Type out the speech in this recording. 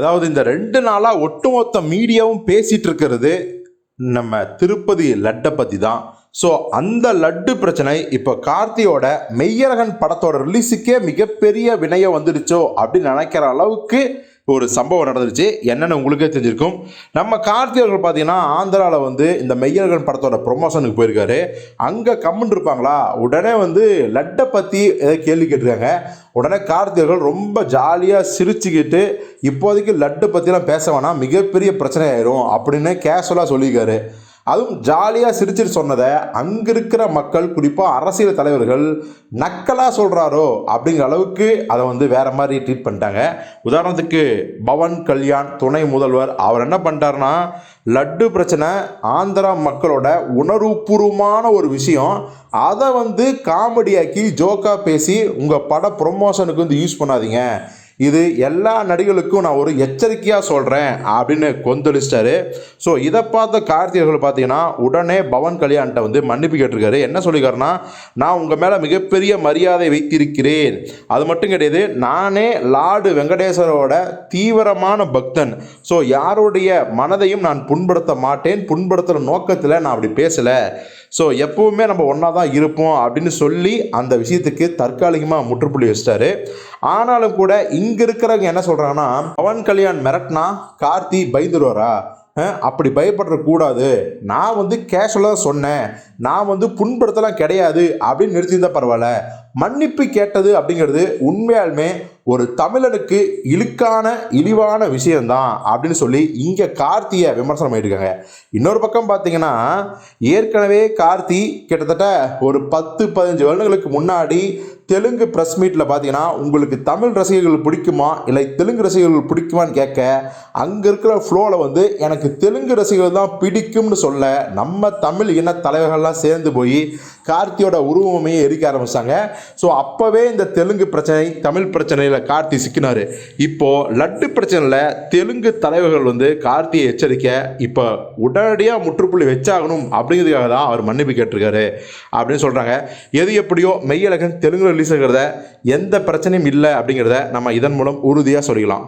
அதாவது இந்த ரெண்டு நாளாக ஒட்டுமொத்த மீடியாவும் பேசிகிட்டு இருக்கிறது நம்ம திருப்பதி லட்டை பற்றி தான் ஸோ அந்த லட்டு பிரச்சனை இப்போ கார்த்தியோட மெய்யரகன் படத்தோட ரிலீஸுக்கே மிகப்பெரிய வினையை வந்துடுச்சோ அப்படின்னு நினைக்கிற அளவுக்கு ஒரு சம்பவம் நடந்துருச்சு. என்னென்னு உங்களுக்கே தெரிஞ்சிருக்கும். நம்ம கார்த்தி அவர்கள் பார்த்தீங்கன்னா ஆந்திராவில் வந்து இந்த மெய்யழகன் படத்தோட ப்ரொமோஷனுக்கு போயிருக்காரு. அங்கே கம்முன்னு இருப்பாங்களா? உடனே வந்து லட்டை பற்றி ஏதோ கேள்வி கேட்டிருக்காங்க. உடனே கார்த்தி அவர்கள் ரொம்ப ஜாலியாக சிரிச்சுக்கிட்டு இப்போதைக்கு லட்டு பற்றிலாம் பேச வேணாம் மிகப்பெரிய பிரச்சனை ஆயிரும் அப்படின்னு கேஷுவலாக சொல்லியிருக்காரு. அதுவும் ஜாலியாக சிரிச்சிட்டு சொன்னதை அங்கே இருக்கிற மக்கள் குறிப்பாக அரசியல் தலைவர்கள் நக்கலாக சொல்கிறாரோ அப்படிங்கிற அளவுக்கு அதை வந்து வேறு மாதிரி ட்ரீட் பண்ணிட்டாங்க. உதாரணத்துக்கு பவன் கல்யாண் துணை முதல்வர் அவர் என்ன பண்ணிட்டாருன்னா லட்டு பிரச்சனை ஆந்திரா மக்களோட உணர்வுபூர்வமான ஒரு விஷயம். அதை வந்து காமெடியாக்கி ஜோக்காக பேசி உங்கள் பட ப்ரொமோஷனுக்கு வந்து யூஸ் பண்ணாதீங்க. இது எல்லா நடிகளுக்கும் நான் ஒரு எச்சரிக்கையாக சொல்கிறேன் அப்படின்னு கொந்தளிச்சிட்டாரு. ஸோ இதை பார்த்த கார்த்திகர்கள் பார்த்தீங்கன்னா உடனே பவன் கல்யாண்கிட்ட வந்து மன்னிப்பு கேட்டிருக்காரு. என்ன சொல்லியிருக்காருன்னா நான் உங்கள் மேலே மிகப்பெரிய மரியாதை வைத்திருக்கிறேன். அது மட்டும் கிடையாது நானே லார்டு வெங்கடேஸ்வரோட தீவிரமான பக்தன். ஸோ யாருடைய மனதையும் நான் புண்படுத்த மாட்டேன். புண்படுத்துகிற நோக்கத்தில் நான் அப்படி பேசலை. ஸோ எப்பவுமே நம்ம ஒன்றா தான் இருப்போம் அப்படின்னு சொல்லி அந்த விஷயத்துக்கு தற்காலிகமாக முற்றுப்புள்ளி வச்சிட்டாரு. ஆனாலும் கூட இங்கே இருக்கிறவங்க என்ன சொல்கிறாங்கன்னா பவன் கல்யாண் மிரட்னா கார்த்தி பயந்துருவாரா? அப்படி பயப்படுற கூடாது நான் வந்து கேஷுவலாக சொன்னேன். நான் வந்து புண்படுத்தலாம் கிடையாது. அப்படின்னு நிறுத்தியிருந்தால் பரவாயில்ல. மன்னிப்பு கேட்டது அப்படிங்கிறது உண்மையாலுமே ஒரு தமிழனுக்கு இழுக்கான இழிவான விஷயம்தான் அப்படின்னு சொல்லி இங்கே கார்த்தியை விமர்சனம் பண்ணியிருக்காங்க. இன்னொரு பக்கம் பார்த்தீங்கன்னா ஏற்கனவே கார்த்தி கிட்டத்தட்ட ஒரு பத்து பதினஞ்சு வருடங்களுக்கு முன்னாடி தெலுங்கு ப்ரெஸ் மீட்டில் பார்த்தீங்கன்னா உங்களுக்கு தமிழ் ரசிகர்கள் பிடிக்குமா? இல்லை தெலுங்கு ரசிகர்கள் பிடிக்குமான்னு கேட்க அங்கே இருக்கிற ஃப்ளோவில் வந்து எனக்கு தெலுங்கு ரசிகர்கள் தான் பிடிக்கும்னு சொல்ல நம்ம தமிழ் இன தலைவர்கள்லாம் சேர்ந்து போய் கார்த்தியோட உருவமையை எரிக்க ஆரம்பித்தாங்க ஸோ அப்போவே இந்த தெலுங்கு பிரச்சனை தமிழ் பிரச்சனையில் கார்த்தி சிக்கினார். இப்போது லட்டு பிரச்சனையில் தெலுங்கு தலைவர்கள் வந்து கார்த்தியை எச்சரிக்க இப்போ உடனடியாக முற்றுப்புள்ளி வச்சாகணும் அப்படிங்கிறதுக்காக தான் அவர் மன்னிப்பு கேட்டிருக்காரு அப்படின்னு சொல்கிறாங்க எது எப்படியோ மெய்யழகன் தெலுங்கு ரிலீஸ் ஆகிறத எந்த பிரச்சனையும் இல்லை அப்படிங்கிறத நம்ம இதன் மூலம் உறுதியாக சொல்லிக்கலாம்.